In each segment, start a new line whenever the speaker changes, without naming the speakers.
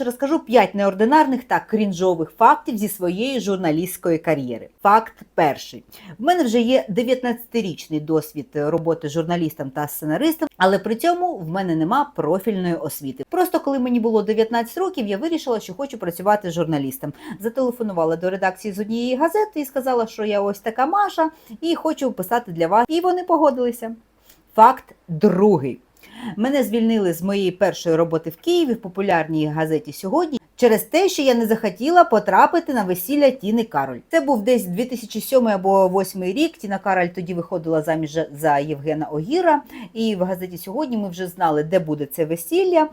Розкажу 5 неординарних та крінжових фактів зі своєї журналістської кар'єри. Факт перший: в мене вже є 19-річний досвід роботи журналістом та сценаристом, але при цьому в мене нема профільної освіти. Просто коли мені було 19 років, я вирішила, що хочу працювати журналістом. Зателефонувала до редакції з однієї газети і сказала, що я ось така Маша і хочу писати для вас. І вони погодилися. Факт другий. Мене звільнили з моєї першої роботи в Києві в популярній газеті сьогодні через те, що я не захотіла потрапити на весілля Тіни Кароль. Це був десь 2007 або 2008 рік. Тіна Кароль тоді виходила заміж за Євгена Огіра, і в газеті сьогодні ми вже знали, де буде це весілля.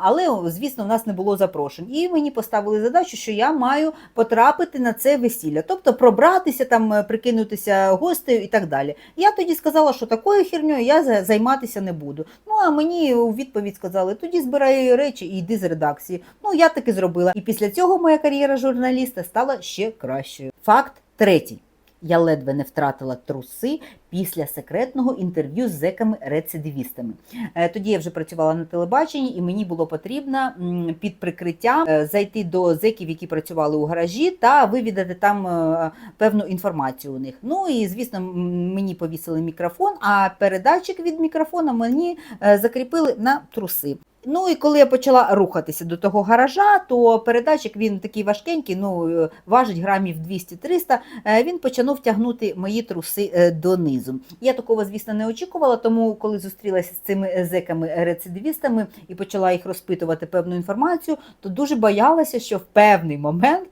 Але, звісно, в нас не було запрошень. І мені поставили задачу, що я маю потрапити на це весілля, тобто пробратися там, е, прикинутися гостею і так далі. Я тоді сказала, що такою херньою я займатися не буду. Ну а мені у відповідь сказали: тоді збирай речі і йди з редакції. Ну я так і зробила. І після цього моя кар'єра журналіста стала ще кращою. Факт третій. Я ледве не втратила труси після секретного інтерв'ю з зеками-рецидивістами. Е, Тоді я вже працювала на телебаченні, і мені було потрібно під прикриттям е, зайти до зеків, які працювали у гаражі, та вивідати там е, певну інформацію у них. Ну і звісно, мені повісили мікрофон, а передатчик від мікрофона мені закріпили на труси. Ну і коли я почала рухатися до того гаража, то передатчик він такий важкенький, ну е, важить грамів 200-300, е, Він почав тягнути мої труси е, донизу. Я такого, звісно, не очікувала, тому коли зустрілася з цими зеками-рецидивістами і почала їх розпитувати певну інформацію, то дуже боялася, що в певний момент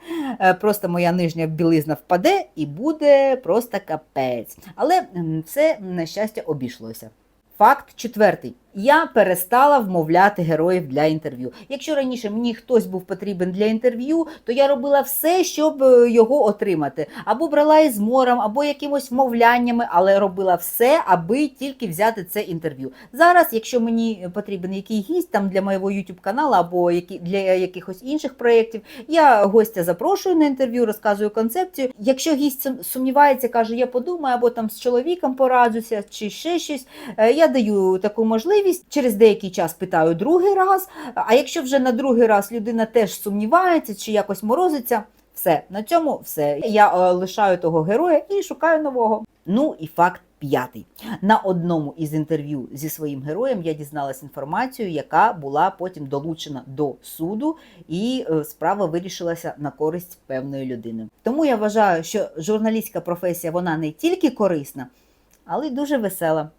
просто моя нижня білизна впаде і буде просто капець. Але все, на щастя, обійшлося. Факт четвертий. Я перестала вмовляти героїв для інтерв'ю. Якщо раніше мені хтось був потрібен для інтерв'ю, то я робила все, щоб е, його отримати. Або брала із мором, або якимось вмовляннями, але робила все, аби тільки взяти це інтерв'ю. Зараз, якщо мені потрібен який гість там для моєго YouTube каналу або для якихось інших проєктів, я гостя запрошую на інтерв'ю, розказую концепцію. Якщо гість сумнівається, каже, я подумаю, або там з чоловіком пораджуся, чи ще щось. Е, Я даю таку можливість. Через деякий час питаю другий раз. А якщо вже на другий раз людина теж сумнівається чи якось морозиться, все на цьому все. Я е, лишаю того героя і шукаю нового. Ну і факт. П'ятий на одному із інтерв'ю зі своїм героєм я дізналась інформацію, яка була потім долучена до суду, і е, справа вирішилася на користь певної людини. Тому я вважаю, що журналістська професія вона не тільки корисна, але й дуже весела.